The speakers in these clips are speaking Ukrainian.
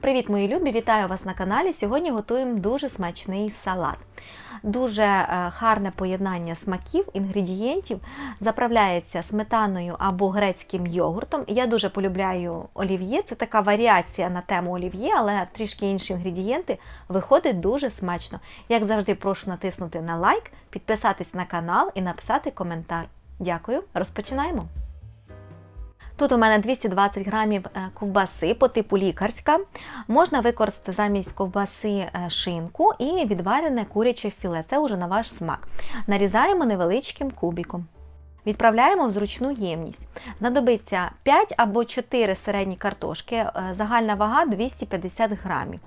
Привіт, мої любі! Вітаю вас на каналі. Сьогодні готуємо дуже смачний салат. Дуже е, гарне поєднання смаків, інгредієнтів. Заправляється сметаною або грецьким йогуртом. Я дуже полюбляю олів'є. Це така варіація на тему олів'є, але трішки інші інгредієнти. Виходить дуже смачно. Як завжди, прошу натиснути на лайк, підписатись на канал і написати коментар. Дякую, розпочинаємо! Тут у мене 220 грамів е, ковбаси по типу лікарська. Можна використати замість ковбаси е, шинку і відварене куряче філе. Це вже на ваш смак. Нарізаємо невеличким кубиком. Відправляємо в зручну ємність. Знадобиться 5 або 4 середні картошки, е, загальна вага 250 грамів.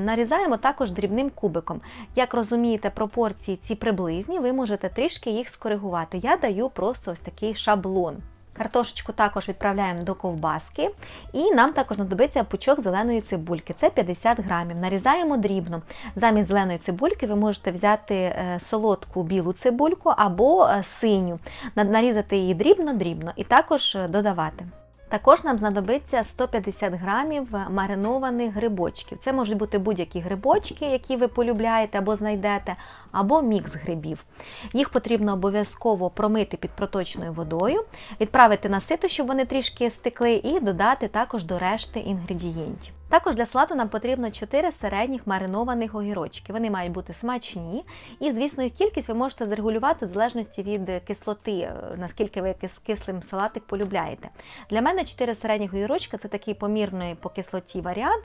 Нарізаємо також дрібним кубиком. Як розумієте, пропорції ці приблизні, ви можете трішки їх скоригувати. Я даю просто ось такий шаблон. Картошечку також відправляємо до ковбаски. І нам також знадобиться пучок зеленої цибульки. Це 50 грамів. Нарізаємо дрібно. Замість зеленої цибульки ви можете взяти е, солодку білу цибульку або е, синю, нарізати її дрібно-дрібно і також е, додавати. Також нам знадобиться 150 грамів маринованих грибочків. Це можуть бути будь-які грибочки, які ви полюбляєте або знайдете, або мікс грибів. Їх потрібно обов'язково промити під проточною водою, відправити на сито, щоб вони трішки стекли, і додати також до решти інгредієнтів. Також для салату нам потрібно 4 середніх маринованих огірочки. Вони мають бути смачні, і, звісно, їх кількість ви можете зрегулювати в залежності від кислоти, е, наскільки ви кислим салатик полюбляєте. Для мене 4 середніх огірочка це такий помірний по кислоті варіант,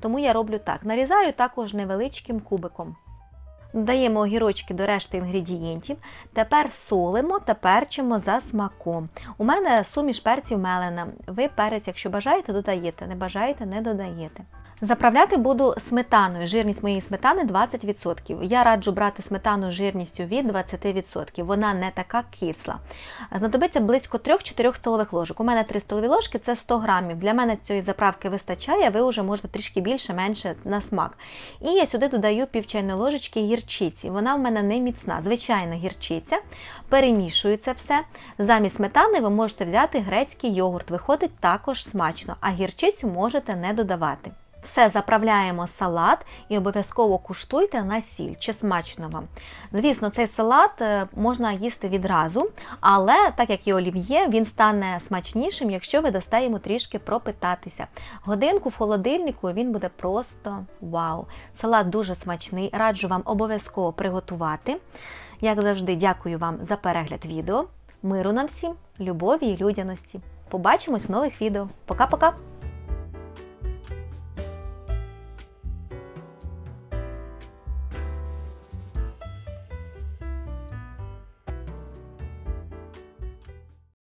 тому я роблю так. Нарізаю також невеличким кубиком. Додаємо огірочки до решти інгредієнтів. Тепер солимо та перчимо за смаком. У мене суміш перців мелена. Ви перець, якщо бажаєте, додаєте, не бажаєте, не додаєте. Заправляти буду сметаною. Жирність моєї сметани 20%. Я раджу брати сметану жирністю від 20%. Вона не така кисла. Знадобиться близько 3-4 столових ложок. У мене 3 столові ложки це 100 грамів. Для мене цієї заправки вистачає, ви вже можете трішки більше-менше на смак. І я сюди додаю пів чайної ложечки гірчиці. Вона в мене не міцна, звичайна гірчиця. Перемішую це все. Замість сметани ви можете взяти грецький йогурт. Виходить також смачно, а гірчицю можете не додавати. Все заправляємо салат і обов'язково куштуйте на сіль, чи смачно вам. Звісно, цей салат е, можна їсти відразу, але, так як і олів'є, він стане смачнішим, якщо ви дасте йому трішки пропитатися. Годинку в холодильнику він буде просто вау! Салат дуже смачний, раджу вам обов'язково приготувати. Як завжди, дякую вам за перегляд відео. Миру нам всім, любові і людяності. Побачимось в нових відео. Пока-пока!